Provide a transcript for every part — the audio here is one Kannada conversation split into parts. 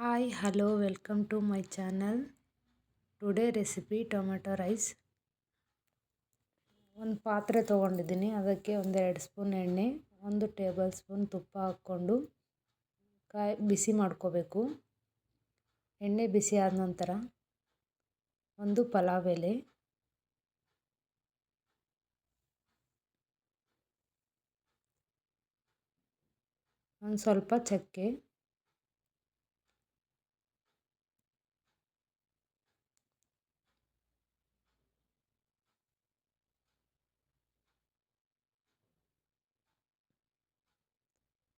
Hi hello welcome to my channel today recipe tomato rice ಒಂದು ಪಾತ್ರೆ ತೊಗೊಂಡಿದ್ದೀನಿ. ಅದಕ್ಕೆ ಒಂದೆರಡು ಸ್ಪೂನ್ ಎಣ್ಣೆ, ಒಂದು ಟೇಬಲ್ ಸ್ಪೂನ್ ತುಪ್ಪ ಹಾಕ್ಕೊಂಡು ಕಾಯಿ, ಬಿಸಿ ಮಾಡ್ಕೋಬೇಕು. ಎಣ್ಣೆ ಬಿಸಿ ಆದ ನಂತರ ಒಂದು ಪಲಾವ್ ಎಲೆ. ಒಂದು ಸ್ವಲ್ಪ ಚಕ್ಕೆ.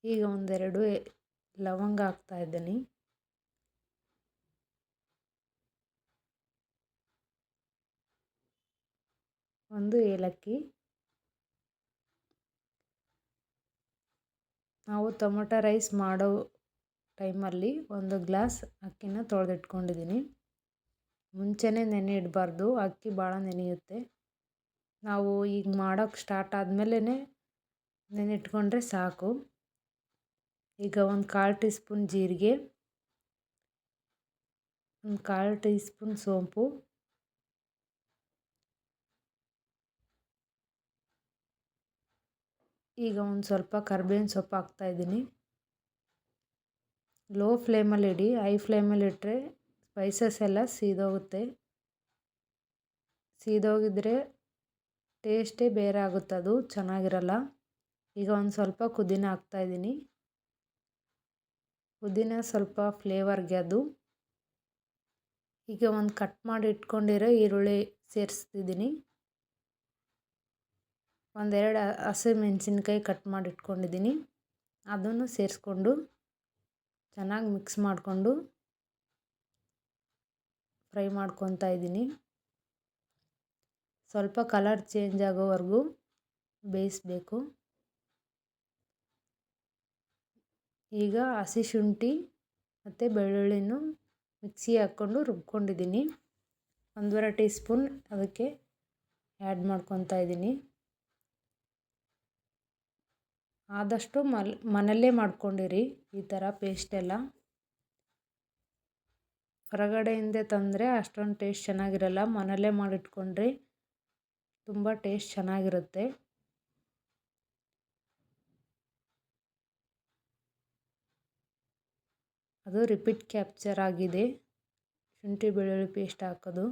ಈಗ ಒಂದೆರಡು ಲವಂಗ ಹಾಕ್ತಾ ಇದ್ದೀನಿ. ಒಂದು ಏಲಕ್ಕಿ. ನಾವು ಟೊಮೊಟೊ ರೈಸ್ ಮಾಡೋ ಟೈಮಲ್ಲಿ ಒಂದು ಗ್ಲಾಸ್ ಅಕ್ಕಿನ ತೊಳೆದಿಟ್ಕೊಂಡಿದ್ದೀನಿ. ಮುಂಚೆನೇ ನೆನೆ ಇಡಬಾರ್ದು, ಅಕ್ಕಿ ಭಾಳ ನೆನೆಯುತ್ತೆ. ನಾವು ಈಗ ಮಾಡೋಕ್ಕೆ ಸ್ಟಾರ್ಟ್ ಆದಮೇಲೆ ನೆನೆಟ್ಕೊಂಡ್ರೆ ಸಾಕು. ಈಗ ಒಂದು ಕಾಲು ಟೀ ಸ್ಪೂನ್ ಜೀರಿಗೆ, ಒಂದು ಕಾಲು ಟೀ ಸ್ಪೂನ್ ಸೋಂಪು, ಈಗ ಒಂದು ಸ್ವಲ್ಪ ಕರ್ಬೇವಿನ ಸೊಪ್ಪು ಹಾಕ್ತಾಯಿದ್ದೀನಿ ಲೋ ಫ್ಲೇಮಲ್ಲಿ ಇಡಿ, ಹೈ ಫ್ಲೇಮಲ್ಲಿ ಇಟ್ಟರೆ ಸ್ಪೈಸಸ್ ಎಲ್ಲ ಸೀದೋಗುತ್ತೆ. ಸೀದೋಗಿದ್ರೆ ಟೇಸ್ಟೇ ಬೇರೆ ಆಗುತ್ತೆ, ಅದು ಚೆನ್ನಾಗಿರಲ್ಲ. ಈಗ ಒಂದು ಸ್ವಲ್ಪ ಕುದಿನ ಹಾಕ್ತಾಯಿದ್ದೀನಿ ಪುದೀನ ಸ್ವಲ್ಪ ಫ್ಲೇವರ್ಗೆ ಅದು. ಈಗ ಒಂದು ಕಟ್ ಮಾಡಿ ಇಟ್ಕೊಂಡಿರೋ ಈರುಳ್ಳಿ ಸೇರಿಸ್ತಿದ್ದೀನಿ. ಒಂದೆರಡು ಹಸಿಮೆಣ್ಸಿನ್ಕಾಯಿ ಕಟ್ ಮಾಡಿ ಇಟ್ಕೊಂಡಿದ್ದೀನಿ. ಅದನ್ನು ಸೇರಿಸ್ಕೊಂಡು ಚೆನ್ನಾಗಿ ಮಿಕ್ಸ್ ಮಾಡಿಕೊಂಡು ಫ್ರೈ ಮಾಡ್ಕೊತಾ ಇದ್ದೀನಿ. ಸ್ವಲ್ಪ ಕಲರ್ ಚೇಂಜ್ ಆಗೋವರೆಗೂ ಬೇಯಿಸಬೇಕು. ಈಗ ಹಸಿ ಶುಂಠಿ ಮತ್ತು ಬೆಳ್ಳುಳ್ಳಿನೂ ಮಿಕ್ಸಿ ಹಾಕ್ಕೊಂಡು ರುಬ್ಕೊಂಡಿದ್ದೀನಿ. ಒಂದೂವರೆ ಟೀ ಸ್ಪೂನ್ ಅದಕ್ಕೆ ಆ್ಯಡ್ ಮಾಡ್ಕೊತಾ ಇದ್ದೀನಿ. ಆದಷ್ಟು ಮಲ್, ಮನೆಯಲ್ಲೇ ಮಾಡ್ಕೊಂಡಿರಿ ಈ ಥರ ಪೇಸ್ಟೆಲ್ಲ ಹೊರಗಡೆಯಿಂದ ತಂದರೆ ಅಷ್ಟೊಂದು ಟೇಸ್ಟ್ ಚೆನ್ನಾಗಿರಲ್ಲ, ಮನೆಯಲ್ಲೇ ಮಾಡಿಟ್ಕೊಂಡ್ರೆ ತುಂಬ ಟೇಸ್ಟ್ ಚೆನ್ನಾಗಿರುತ್ತೆ. ಅದು ರಿಪೀಟ್ ಕ್ಯಾಪ್ಚರ್ ಆಗಿದೆ. ಶುಂಠಿ ಬೆಳ್ಳುಳ್ಳಿ ಪೇಸ್ಟ್ ಹಾಕೋದು.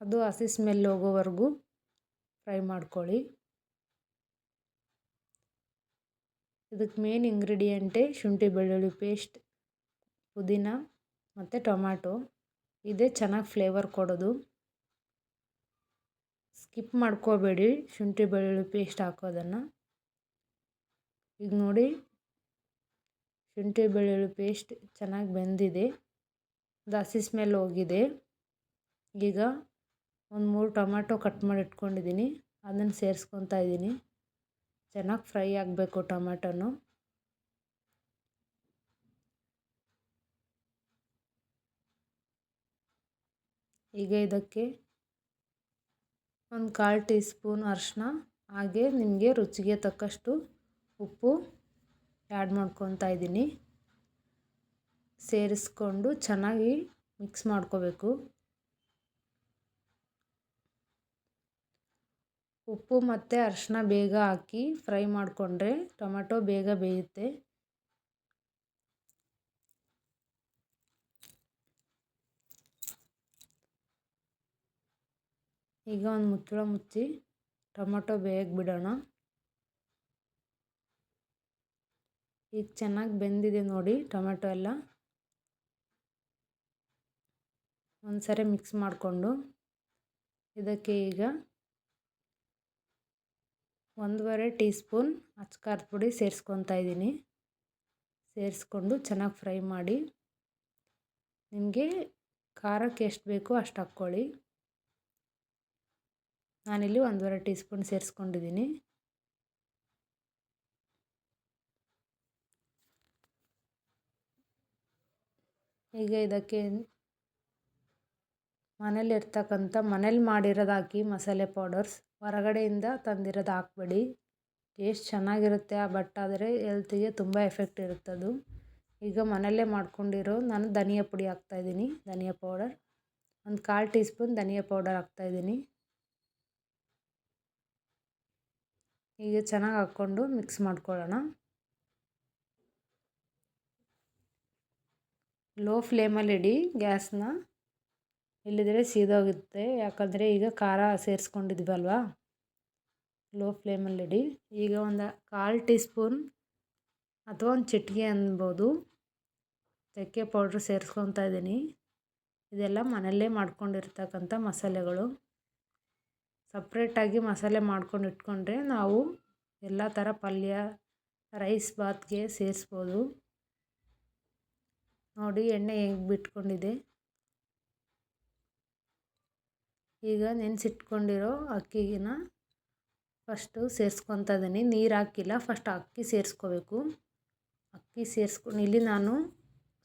ಅದು ಹಸಿ ಸ್ಮೆಲ್ ಹೋಗೋವರೆಗೂ ಫ್ರೈ ಮಾಡ್ಕೊಳ್ಳಿ. ಇದಕ್ಕೆ ಮೇನ್ ಇಂಗ್ರೀಡಿಯೆಂಟೇ ಶುಂಠಿ ಬೆಳ್ಳುಳ್ಳಿ ಪೇಸ್ಟ್ ಪುದೀನ ಮತ್ತು ಟೊಮ್ಯಾಟೊ ಇದೇ ಚೆನ್ನಾಗಿ ಫ್ಲೇವರ್ ಕೊಡೋದು. ಸ್ಕಿಪ್ ಮಾಡ್ಕೋಬೇಡಿ. ಶುಂಠಿ, ಬೆಳ್ಳುಳ್ಳಿ ಪೇಸ್ಟ್ ಹಾಕೋದನ್ನು. ಈಗ ನೋಡಿ. ಶುಂಠಿ, ಬೆಳ್ಳುಳ್ಳಿ ಪೇಸ್ಟ್ ಚೆನ್ನಾಗಿ ಬೆಂದಿದೆ. ದಾಸಿ ಸ್ಮೆಲ್ ಹೋಗಿದೆ. ಈಗ ಒಂದು ಮೂರು ಟೊಮ್ಯಾಟೊ ಕಟ್ ಮಾಡಿ ಇಟ್ಕೊಂಡಿದ್ದೀನಿ ಅದನ್ನು ಸೇರಿಸ್ಕೊತಾ ಇದ್ದೀನಿ ಚೆನ್ನಾಗಿ ಫ್ರೈ ಆಗಬೇಕು ಟೊಮ್ಯಾಟೊನು ಈಗ ಇದಕ್ಕೆ ಒಂದು ಕಾಲು ಟೀ ಸ್ಪೂನ್ ಅರಿಶಿನ, ಹಾಗೆ ನಿಮಗೆ ರುಚಿಗೆ ತಕ್ಕಷ್ಟು ಉಪ್ಪು ಆ್ಯಡ್ ಮಾಡ್ಕೊತಾ ಇದ್ದೀನಿ. ಸೇರಿಸ್ಕೊಂಡು ಚೆನ್ನಾಗಿ ಮಿಕ್ಸ್ ಮಾಡ್ಕೋಬೇಕು. ಉಪ್ಪು ಮತ್ತು ಅರಿಶಿನ ಬೇಗ ಹಾಕಿ ಫ್ರೈ ಮಾಡಿಕೊಂಡ್ರೆ ಟೊಮೆಟೊ ಬೇಗ ಬೇಯುತ್ತೆ. ಈಗ ಒಂದು ಮುಚ್ಚಳ ಮುಚ್ಚಿ ಟೊಮೊಟೊ ಬೇಯಕ್ಕೆ ಬಿಡೋಣ. ಈಗ ಚೆನ್ನಾಗಿ ಬೆಂದಿದೆ ನೋಡಿ ಟೊಮೆಟೊ ಎಲ್ಲ. ಒಂದು ಸರಿ ಮಿಕ್ಸ್ ಮಾಡಿಕೊಂಡು ಇದಕ್ಕೆ ಈಗ ಒಂದೂವರೆ ಟೀ ಸ್ಪೂನ್ ಅಚ್ಕಾರದ ಪುಡಿ ಸೇರಿಸ್ಕೊತಾ ಇದ್ದೀನಿ. ಸೇರಿಸ್ಕೊಂಡು ಚೆನ್ನಾಗಿ ಫ್ರೈ ಮಾಡಿ. ನಿಮಗೆ ಖಾರಕ್ಕೆ ಎಷ್ಟು ಬೇಕೋ ಅಷ್ಟು ಹಾಕ್ಕೊಳ್ಳಿ. ನಾನಿಲ್ಲಿ ಒಂದೂವರೆ ಟೀ ಸ್ಪೂನ್ ಸೇರಿಸ್ಕೊಂಡಿದ್ದೀನಿ. ಈಗ ಇದಕ್ಕೆ ಮನೇಲಿ ಇರ್ತಕ್ಕಂಥ ಮನೇಲಿ ಮಾಡಿರೋದು ಹಾಕಿ ಮಸಾಲೆ ಪೌಡರ್ಸ್, ಹೊರಗಡೆಯಿಂದ ತಂದಿರೋದು ಹಾಕ್ಬೇಡಿ. ಟೇಸ್ಟ್ ಚೆನ್ನಾಗಿರುತ್ತೆ ಬಟ್, ಆದರೆ ಹೆಲ್ತಿಗೆ ತುಂಬ ಎಫೆಕ್ಟ್ ಇರುತ್ತದು. ಈಗ ಮನೆಯಲ್ಲೇ ಮಾಡ್ಕೊಂಡಿರೋ ನಾನು ಧನಿಯಾ ಪುಡಿ ಹಾಕ್ತಾಯಿದ್ದೀನಿ ಧನಿಯಾ ಪೌಡರ್. ಒಂದು ಕಾಲು ಟೀ ಸ್ಪೂನ್ ಧನಿಯಾ ಪೌಡರ್ ಹಾಕ್ತಾಯಿದ್ದೀನಿ ಈಗ ಚೆನ್ನಾಗಿ ಹಾಕ್ಕೊಂಡು ಮಿಕ್ಸ್ ಮಾಡ್ಕೊಳ್ಳೋಣ. ಲೋ ಫ್ಲೇಮಲ್ಲಿ ಇಡಿ ಗ್ಯಾಸ್ನ. ಇಲ್ಲಿದ್ರೆ ಸೀದೋಗುತ್ತೆ. ಯಾಕಂದರೆ ಈಗ ಖಾರ ಸೇರಿಸ್ಕೊಂಡಿದ್ವಲ್ವಾ ಲೋ ಫ್ಲೇಮಲ್ಲಿ ಇಡಿ. ಈಗ ಒಂದು ಕಾಲು ಟೀ ಸ್ಪೂನ್ ಅಥವಾ ಒಂದು ಚಿಟಿಕೆ ಅನ್ಬೋದು. ಚಕ್ಕೆ ಪೌಡ್ರ್ ಸೇರಿಸ್ಕೊತಾ ಇದ್ದೀನಿ. ಇದೆಲ್ಲ ಮನೆಯಲ್ಲೇ ಮಾಡ್ಕೊಂಡಿರ್ತಕ್ಕಂಥ ಮಸಾಲೆಗಳು. ಸಪ್ರೇಟಾಗಿ ಮಸಾಲೆ ಮಾಡ್ಕೊಂಡು ಇಟ್ಕೊಂಡ್ರೆ ನಾವು ಎಲ್ಲ ಥರ ಪಲ್ಯ, ರೈಸ್ ಬಾತ್ಗೆ ಸೇರಿಸ್ಬೋದು. ನೋಡಿ ಎಣ್ಣೆ ಹೆಂಗೆ ಬಿಟ್ಕೊಂಡಿದೆ. ಈಗ ನೆನೆಸಿಟ್ಕೊಂಡಿರೋ ಅಕ್ಕಿಗಿನ ಫಸ್ಟು ಸೇರಿಸ್ಕೊತಾ ಇದ್ದೀನಿ. ನೀರು ಹಾಕಿಲ್ಲ, ಫಸ್ಟ್ ಅಕ್ಕಿ ಸೇರಿಸ್ಕೋಬೇಕು. ಅಕ್ಕಿ ಸೇರಿಸ್ಕೊಂಡು ಇಲ್ಲಿ ನಾನು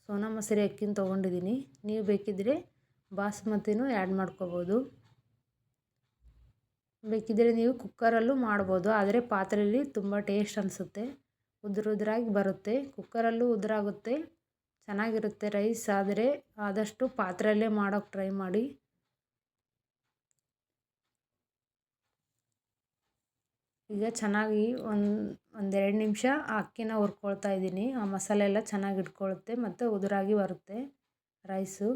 ಸೋನಾ ಮಸೂರಿ ಅಕ್ಕಿನ ತೊಗೊಂಡಿದ್ದೀನಿ. ನೀವು ಬೇಕಿದ್ದರೆ ಬಾಸ್ಮತಿನೂ ಆ್ಯಡ್ ಮಾಡ್ಕೋಬೋದು. ಬೇಕಿದ್ದರೆ ನೀವು ಕುಕ್ಕರಲ್ಲೂ ಮಾಡ್ಬೋದು, ಆದರೆ ಪಾತ್ರೆಯಲ್ಲಿ ತುಂಬ ಟೇಸ್ಟ್ ಅನಿಸುತ್ತೆ. ಉದುರು ಉದುರಾಗಿ ಬರುತ್ತೆ. ಕುಕ್ಕರಲ್ಲೂ ಉದುರಾಗುತ್ತೆ, ಚೆನ್ನಾಗಿರುತ್ತೆ ರೈಸ್, ಆದರೆ ಆದಷ್ಟು ಪಾತ್ರೆಯಲ್ಲೇ ಮಾಡೋಕ್ಕೆ ಟ್ರೈ ಮಾಡಿ. ಈಗ ಚೆನ್ನಾಗಿ ಒಂದು, ಒಂದೆರಡು ನಿಮಿಷ ಅಕ್ಕಿನ ಹುರ್ಕೊಳ್ತಾ ಇದ್ದೀನಿ. ಆ ಮಸಾಲೆ ಎಲ್ಲ ಚೆನ್ನಾಗಿ ಇಟ್ಕೊಳ್ಳುತ್ತೆ ಮತ್ತು ಉದುರಾಗಿ ಬರುತ್ತೆ ರೈಸು.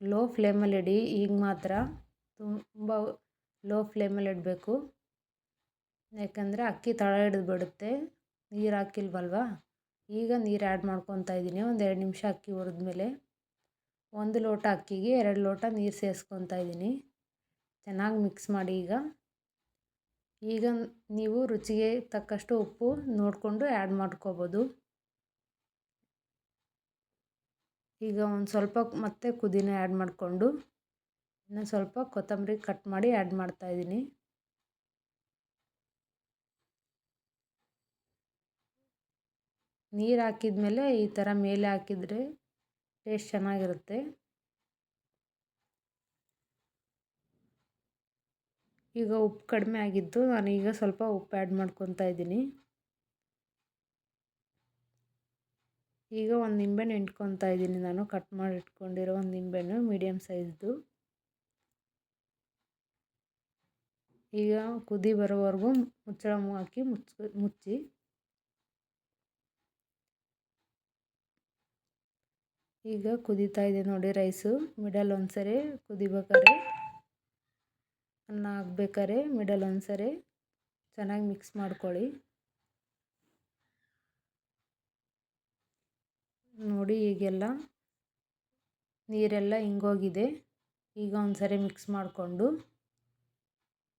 ಲೋ ಫ್ಲೇಮಲ್ಲಿಡಿ ಈಗ ಮಾತ್ರ. ತುಂಬ ಲೋ ಫ್ಲೇಮಲ್ಲಿ ಇಡಬೇಕು. ಯಾಕಂದರೆ ಅಕ್ಕಿ ತಳ ಹಿಡ್ದು ಬಿಡುತ್ತೆ. ನೀರು ಹಾಕಿಲ್ವಲ್ವ? ಈಗ ನೀರು ಆ್ಯಡ್ ಮಾಡ್ಕೊತಾ ಇದ್ದೀನಿ. ಒಂದು ಎರಡು ನಿಮಿಷ ಅಕ್ಕಿ ಹುರಿದ್ಮೇಲೆ ಒಂದು ಲೋಟ ಅಕ್ಕಿಗೆ ಎರಡು ಲೋಟ ನೀರು ಸೇರಿಸ್ಕೊತಾ ಇದ್ದೀನಿ. ಚೆನ್ನಾಗಿ ಮಿಕ್ಸ್ ಮಾಡಿ ಈಗ. ಈಗ ನೀವು ರುಚಿಗೆ ತಕ್ಕಷ್ಟು ಉಪ್ಪು ನೋಡಿಕೊಂಡು ಆ್ಯಡ್ ಮಾಡ್ಕೋಬೋದು. ಈಗ ಒಂದು ಸ್ವಲ್ಪ ಮತ್ತೆ ಕುದಿನ ಆ್ಯಡ್ ಮಾಡಿಕೊಂಡು ಇನ್ನು ಸ್ವಲ್ಪ ಕೊತ್ತಂಬರಿ ಕಟ್ ಮಾಡಿ ಆ್ಯಡ್ ಮಾಡ್ತಾಯಿದ್ದೀನಿ ನೀರು ಹಾಕಿದ ಮೇಲೆ ಈ ಥರ ಮೇಲೆ ಹಾಕಿದರೆ ಟೇಸ್ಟ್ ಚೆನ್ನಾಗಿರುತ್ತೆ. ಈಗ ಉಪ್ಪು ಕಡಿಮೆ ಆಗಿದ್ದು ನಾನು ಈಗ ಸ್ವಲ್ಪ ಉಪ್ಪು ಆ್ಯಡ್ ಮಾಡ್ಕೊತಾ ಇದ್ದೀನಿ. ಈಗ ಒಂದು ನಿಂಬೆಹಣ್ಣು ಇಟ್ಕೊತಾ ಇದ್ದೀನಿ ನಾನು. ಕಟ್ ಮಾಡಿ ಇಟ್ಕೊಂಡಿರೋ ಒಂದು ನಿಂಬೆಹಣ್ಣು ಮೀಡಿಯಮ್ ಸೈಜ್ದು ಈಗ ಕುದಿ ಬರೋವರೆಗೂ ಮುಚ್ಚಳ ಹಾಕಿ ಮುಚ್ಚಿ ಮುಚ್ಚಿ. ಈಗ ಕುದೀತಾ ಇದೆ ನೋಡಿ ರೈಸು. ಮಿಡಲ್ ಒಂದ್ಸರಿ ಕುದಿಬೇಕಾದ್ರೆ ಅನ್ನ ಹಾಕ್ಬೇಕಾದ್ರೆ ಮಿಡಲ್ ಒಂದ್ಸರಿ. ಚೆನ್ನಾಗಿ ಮಿಕ್ಸ್ ಮಾಡ್ಕೊಳ್ಳಿ. ನೋಡಿ ಈಗೆಲ್ಲ ನೀರೆಲ್ಲ ಹಿಂಗೋಗಿದೆ ಈಗ ಒಂದ್ಸರಿ ಮಿಕ್ಸ್ ಮಾಡಿಕೊಂಡು.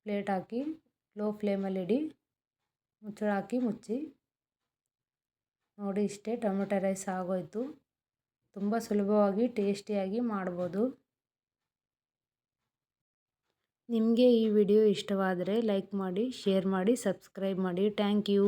ಪ್ಲೇಟ್ ಹಾಕಿ ಲೋ ಫ್ಲೇಮಲ್ಲಿ ಇಡಿ ಮುಚ್ಚಳ ಹಾಕಿ ಮುಚ್ಚಿ. ನೋಡಿ ಇಷ್ಟೇ, ಟೊಮೆಟೊ ರೈಸ್ ಆಗೋಯ್ತು. ತುಂಬ ಸುಲಭವಾಗಿ, ಟೇಸ್ಟಿಯಾಗಿ ಮಾಡ್ಬೋದು. ನಿಮಗೆ ಈ ವಿಡಿಯೋ ಇಷ್ಟವಾದರೆ ಲೈಕ್ ಮಾಡಿ, ಶೇರ್ ಮಾಡಿ, ಸಬ್ಸ್ಕ್ರೈಬ್ ಮಾಡಿ. Thank you.